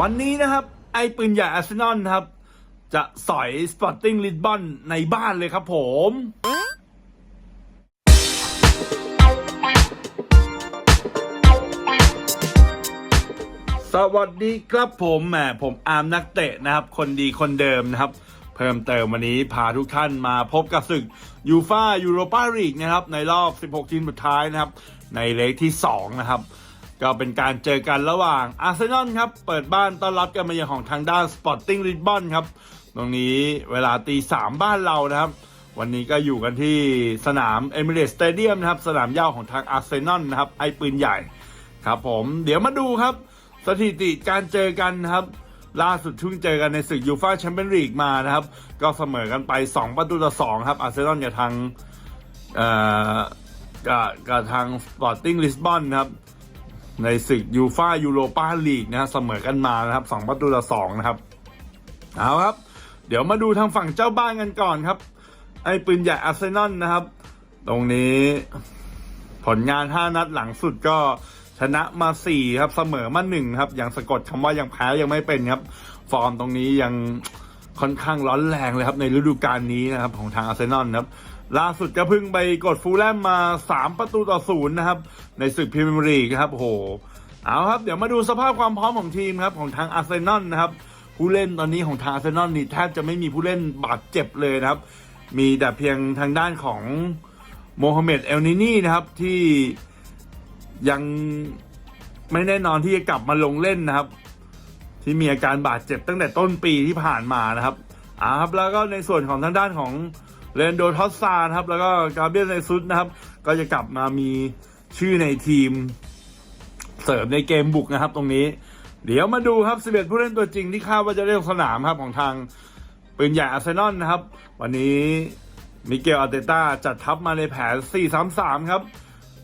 วันนี้นะครับ ไอปืนใหญ่อาร์เซนอลครับ จะสอยสปอร์ติ้งลิสบอนในบ้านเลยครับผมสวัสดีครับผมแหมผมอาร์มนักเตะนะครับ คนดีคนเดิมนะครับ เพิ่มเติมวันนี้พาทุกท่านมาพบกับศึกยูฟายูโรปาลีกนะครับ ในรอบ 16 ทีมสุดท้ายนะครับ ในเลกที่ 2 นะครับ ก็เป็นการเจอกันระหว่างอาร์เซนอลครับ เปิดบ้านต้อนรับกันมาอย่างของทางด้านสปอร์ติ้งลิสบอนครับ ตรงนี้เวลาตีสามบ้านเรานะครับ วันนี้ก็อยู่กันที่สนามเอมิเรตสเตเดียมนะครับ สนามย้าของทางอาร์เซนอลนะครับ ไอปืนใหญ่ครับผมเดี๋ยวมาดูครับ สถิติการเจอกันนะครับล่าสุดเพิ่งเจอกันในศึกยูฟ่าแชมเปี้ยนลีกมานะครับ ก็เสมอกันไป 2 ประตูต่อ 2 ครับ อาร์เซนอลกับทางเอ่อกับกับทางสปอร์ติ้งลิสบอนนะครับ ในศึกยูฟ่ายูโรปาลีกนะเสมอกันมานะครับ2ประตูต่อ2นะครับเอาครับ เดี๋ยวมาดูทางฝั่งเจ้าบ้านกันก่อนครับ ไอ้ปืนใหญ่อาร์เซนอลนะครับ ตรงนี้ผลงาน 5 นัดหลังสุดก็ชนะมา 4 ครับเสมอมา1ครับยังสะกดคำว่ายังแพ้ยังไม่เป็นครับ ฟอร์มตรงนี้ยังค่อนข้างร้อนแรงเลยครับในฤดูกาลนี้นะครับของทางอาร์เซนอลนะครับ ล่าสุดก็พิ่งไปกดฟูลแลมมา 3 ประตูต่อศูนย์นะครับ ในศึกพรีเมียร์ลีกครับโหเอาครับ เดี๋ยวมาดูสภาพความพร้อมของทีมครับ ของทางอาร์เซนอลนะครับ ผู้เล่นตอนนี้ของทางอาร์เซนอลนี่แทบจะไม่มีผู้เล่นบาดเจ็บเลยนะครับ มีแต่เพียงทางด้านของโมฮัมเหม็ดเอลนินี่นะครับที่ยังไม่แน่นอนที่จะกลับมาลงเล่นนะครับ ที่มีอาการบาดเจ็บตั้งแต่ต้นปีที่ผ่านมานะครับอ่าครับแล้วก็ในส่วนของทางด้านของ เรนโดทอสซานะครับ แล้วก็กาเบรียลเนซุสนะครับ ก็จะกลับมามีชื่อในทีม เสริมในเกมบุกนะครับ ตรงนี้ เดี๋ยวมาดูครับ 11 ผู้เล่นตัวจริงที่คาดว่าจะได้ลงสนามครับของทางปืนใหญ่อาร์เซนอลนะครับ วันนี้มิเกลอาร์เตต้าจัดทัพมาในแผน 4-3-3 ครับ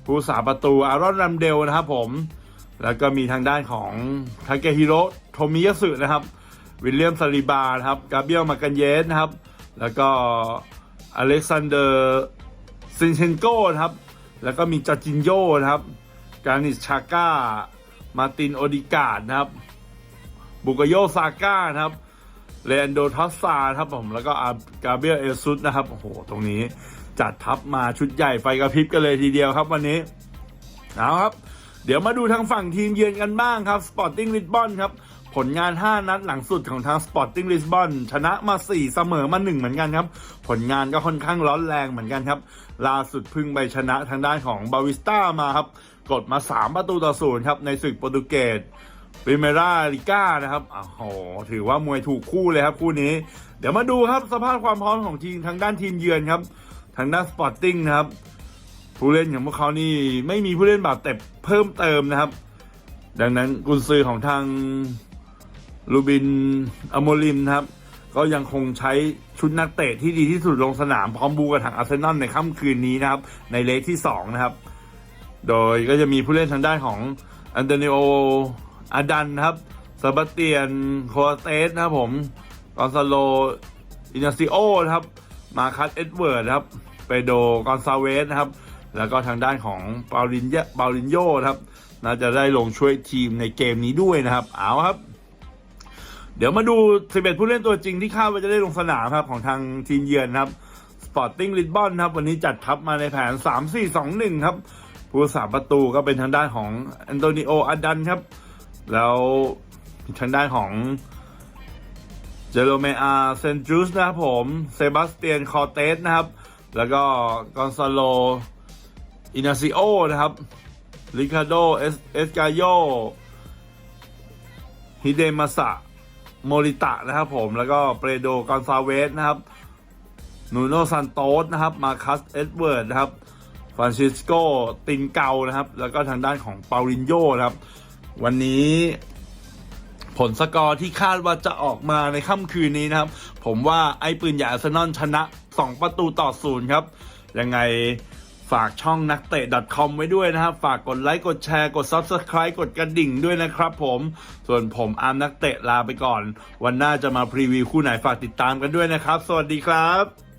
ผู้สาประตูอารอนรัมเดลนะครับผม แล้วก็มีทางด้านของทาเกฮิโร่โทมิยะสึนะครับ วิลเลียมซาลิบานะครับ กาเบียลมากันเยสนะครับ แล้วก็ อเล็กซานเดอร์ซินเชนโกนะครับ แล้วก็มีจอร์จินโยนะครับกานิชชาก้า มาตินโอดิกาดนะครับ บุกโยซาก้านะครับเลนโดทัสซาครับผม แล้วก็อากาเบียเอลซุสนะครับ โอ้โห ตรงนี้จัดทัพมาชุดใหญ่ไฟกระพริบกันเลยทีเดียวครับวันนี้ เอาครับ เดี๋ยวมาดูทางฝั่งทีมเยือนกันบ้างครับ Sporting Lisbon ครับ ผลงาน 5 นัดหลังสุดของทาง Sporting Lisbon ชนะมา 4 เสมอมา 1 เหมือนกันครับ ผลงานก็ค่อนข้างร้อนแรงเหมือนกันครับ ล่าสุดพึ่งไปชนะทางด้านของบาวิสต้ามาครับ กดมา 3 ประตูต่อศูนย์ครับ ในศึกโปรตุเกสปิเมราลิก้านะครับโอ้โหถือว่ามวยถูกคู่เลยครับคู่นี้ เดี๋ยวมาดูครับสภาพความพร้อมของทีมทางด้านทีมเยือนครับ ทางด้านสปอร์ติ้งนะครับ ผู้เล่นของพวกเขานี่ไม่มีผู้เล่นบาดเจ็บเพิ่มเติมนะครับ ดังนั้นกุนซือของทาง ลูบินอโมลิมนะครับ ก็ยังคงใช้ชุดนักเตะที่ดีที่สุดลงสนามพร้อมบูกับทางอาร์เซนอลในค่ำคืนนี้นะครับ ในเลกที่ 2 นะครับ โดยก็จะมีผู้เล่นทางด้านของอันโตนิโออาดันครับซาบาเตียนโคเตสนะครับผมกอนซาโลอินาซิโอนะครับ มาคัสเอ็ดเวิร์ดครับเปโดกอนซาเวสนะครับ แล้วก็ทางด้านของเปาลินยเปาลินโยครับ น่าจะได้ลงช่วยทีมในเกมนี้ด้วยนะครับ เอาครับ เดี๋ยวมาดู 11 ผู้เล่นตัวจริงที่คาดว่าจะได้ลงสนามครับของทางทีมเยือนครับ Sporting Lisbon ครับวันนี้จัดทัพมาในแผน 3-4-2-1 ครับ ผู้สาประตูก็เป็นทางด้านของแอนโตนิโออาดันครับ แล้วทางด้านของเจโรเมอาเซนจูสนะครับผม เซบาสเตียนคอเตสนะครับ แล้วก็กอนซาโลอินาซิโอนะครับริคาโดเอสเอสกาโยฮิเดมาสะ โมริตะนะครับผมแล้วก็เปรโดกอนซาเวสนะครับนูโนซันโตสนะครับมาคัสเอ็ดเวิร์ดนะครับฟรานซิสโกตินเกานะครับ แล้วก็ทางด้านของเปาลินโยนะครับ วันนี้ผลสกอร์ที่คาดว่าจะออกมาในค่ำคืนนี้นะครับ ผมว่าไอ้ปืนใหญ่อาร์เซนอลชนะ 2 ประตูต่อศูนย์ครับ ยังไง ฝากช่องนักเตะ .com ไว้ด้วยนะครับ ฝากกดไลค์กดแชร์กด Subscribe กดกระดิ่งด้วยนะครับผมส่วนผมอาร์มนักเตะลาไปก่อน วันหน้าจะมาพรีวิวคู่ไหนฝากติดตามกันด้วยนะครับ สวัสดีครับ